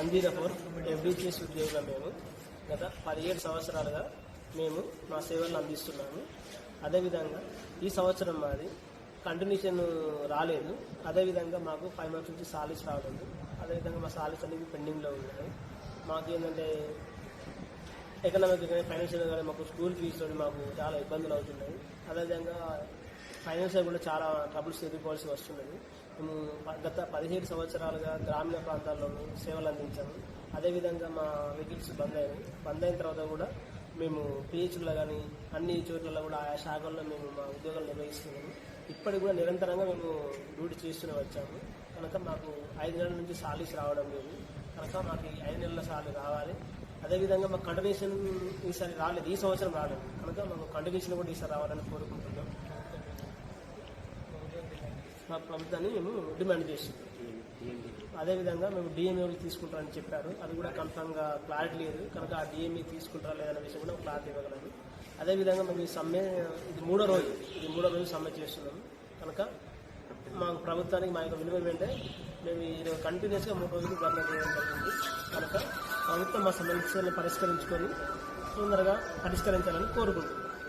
One zero four ఎఫ్డిసిఎస్ ఉద్యోగులు మేము. గత పదిహేడు సంవత్సరాలుగా మేము మా సేవలను అందిస్తున్నాము. అదేవిధంగా ఈ సంవత్సరం మాది కంటిన్యూషన్ రాలేదు. అదేవిధంగా మాకు ఫైవ్ మంత్స్ నుంచి సాలీస్ రావలేదు అదేవిధంగా మా సాలీస్ అనేవి పెండింగ్లో ఉన్నాయి. మాకు ఏంటంటే ఎకనామిక్ కానీ ఫైనాన్షియల్ కానీ మాకు స్కూల్ ఫీజుతో మాకు చాలా ఇబ్బందులు అవుతున్నాయి. అదేవిధంగా ఫైనాన్షియల్ కూడా చాలా ట్రబుల్స్ ఎదుర్కోవాల్సి వస్తున్నది. మేము గత పదిహేడు సంవత్సరాలుగా గ్రామీణ ప్రాంతాల్లోనూ సేవలు అందించాము. అదేవిధంగా మా వెహికల్స్ బంద్ అయినాయి. బంద్ అయిన తర్వాత కూడా మేము పిహెచ్లో కానీ అన్ని చోట్లలో కూడా ఆయా శాఖల్లో మేము మా ఉద్యోగాలు నిర్వహిస్తున్నాము. ఇప్పటికి కూడా నిరంతరంగా మేము డ్యూటీ చేస్తూనే వచ్చాము. కనుక మాకు ఐదు నెలల నుంచి సాలీస్ రావడం లేదు. కనుక మాకు ఐదు నెలల సాలీ రావాలి. అదేవిధంగా మాకు కంటిన్యూషన్ ఈసారి రాలేదు. ఈ సంవత్సరం రాలేదు. కనుక మాకు కంటిన్యూషన్ కూడా ఈసారి రావాలని కోరుకుంటున్నాం మా ప్రభుత్వాన్ని మేము డిమాండ్ చేసింది అదేవిధంగా మేము డిఎంఏ తీసుకుంటారని చెప్పారు. అది కూడా కన్ఫర్మ్గా క్లారిటీ లేదు. కనుక ఆ డిఎంఏ తీసుకుంటారా లేదనే విషయం కూడా క్లారిటీ ఇవ్వగలరు. అదేవిధంగా మేము ఈ సమ్మె ఇది మూడో రోజు ఇది మూడో రోజు సమ్మె చేస్తున్నాము కనుక మా ప్రభుత్వానికి మా యొక్క విలువ ఏంటంటే మేము ఈ కంటిన్యూస్గా మూడు రోజులు ధర్నా చేయడం జరిగింది. కనుక ప్రభుత్వం మా సమస్యలను పరిష్కరించుకొని తొందరగా పరిష్కరించాలని కోరుకుంటున్నాం.